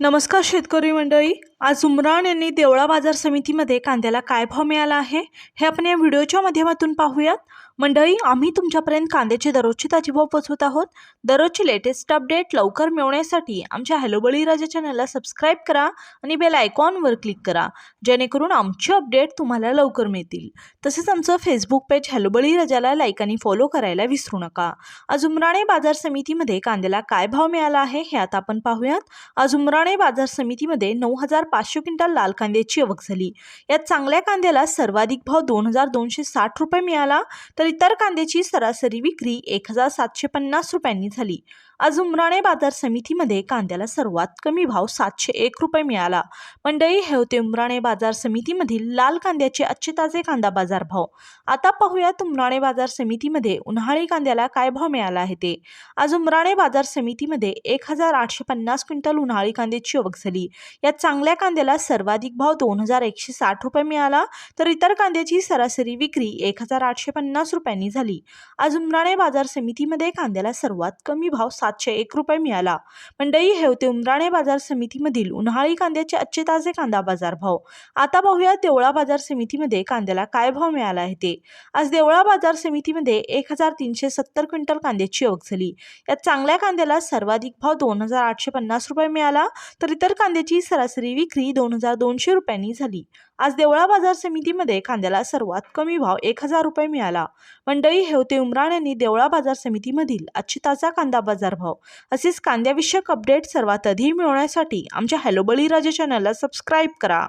नमस्कार शेतकरी मंडळी. आज उमराण यांनी देवळा बाजार समितीमध्ये कांद्याला काय भाव मिळाला आहे हे आपण या व्हिडिओच्या माध्यमातून पाहूयात. मंडळी आम्ही तुमच्यापर्यंत कांद्याचे दररोजचे ताजी भाव पोचवत आहोत. दररोजची लेटेस्ट अपडेट लवकर मिळवण्यासाठी आमच्या हॅलो बळीराजा चॅनलला सबस्क्राईब करा आणि बेल आयकॉनवर क्लिक करा जेणेकरून आमचे अपडेट तुम्हाला लवकर मिळतील. तसेच आमचं फेसबुक पेज हॅलो बळीराजाला लाईक आणि फॉलो करायला विसरू नका. आज उमराणे बाजार समितीमध्ये कांद्याला काय भाव मिळाला आहे हे आता आपण पाहूयात. आज उमराणे बाजार समितीमध्ये नऊ हजार पाचशे क्विंटल लाल कांद्याची आवक झाली. यात चांगल्या कांद्याला सर्वाधिक भाव दोन हजार दोनशे साठ रुपये मिळाला तर इतर कांद्याची सरासरी विक्री एक हजार सातशे पन्नास रुपयांनी झाली. आज उमराणे बाजार समितीमध्ये कांद्याला सर्वात कमी भाव सातशे एक रुपये मिळाला. मंडळी हे होते उमराणे बाजार समितीमधील लाल कांद्याचे आजचे ताजे कांदा बाजार भाव आता पाहूयात उमराणे बाजार समितीमध्ये उन्हाळी कांद्याला काय भाव मिळाला आहे ते. आज उमराणे बाजार समितीमध्ये एक हजार आठशे पन्नास क्विंटल उन्हाळी कांद्याची आवक झाली. यात चांगल्या कांद्याला सर्वाधिक भाव दोन हजार एकशे साठ रुपये मिळाला तर इतर कांद्याची सरासरी विक्री एक हजार आठशे पन्नास रुपयांनी झाली. आज उमराणे बाजार समितीमध्ये कांद्याला सर्वात कमी भाव सातशे एक रुपये मिळाला. मंडई हे होते उमराणे बाजार समितीमधील उन्हाळी कांद्याचे आजचे ताजे कांदा बाजार भाव. आता पाहूया देवळा बाजार समितीमध्ये कांद्याला काय भाव मिळाला आहे ते. आज देवळा बाजार समितीमध्ये एक हजार तीनशे सत्तर क्विंटल कांद्याची आवक झाली. यात चांगल्या कांद्याला सर्वाधिक भाव दोन हजार आठशे पन्नास रुपये मिळाला तर इतर कांद्याची सरासरी विक्री दोन हजार दोनशे रुपयांनी झाली. आज देवळा बाजार समितीमध्ये कांद्याला सर्वात कमी भाव एक हजार रुपये मिळाला. मंडळी हेवते उमराण यांनी देवळा बाजार समितीमधील आजची ताजा कांदा बाजार भाव असेच कांद्याविषयक अपडेट सर्वात आधी मिळवण्यासाठी आमच्या हॅलो बळीराजा चॅनलला सबस्क्राईब करा.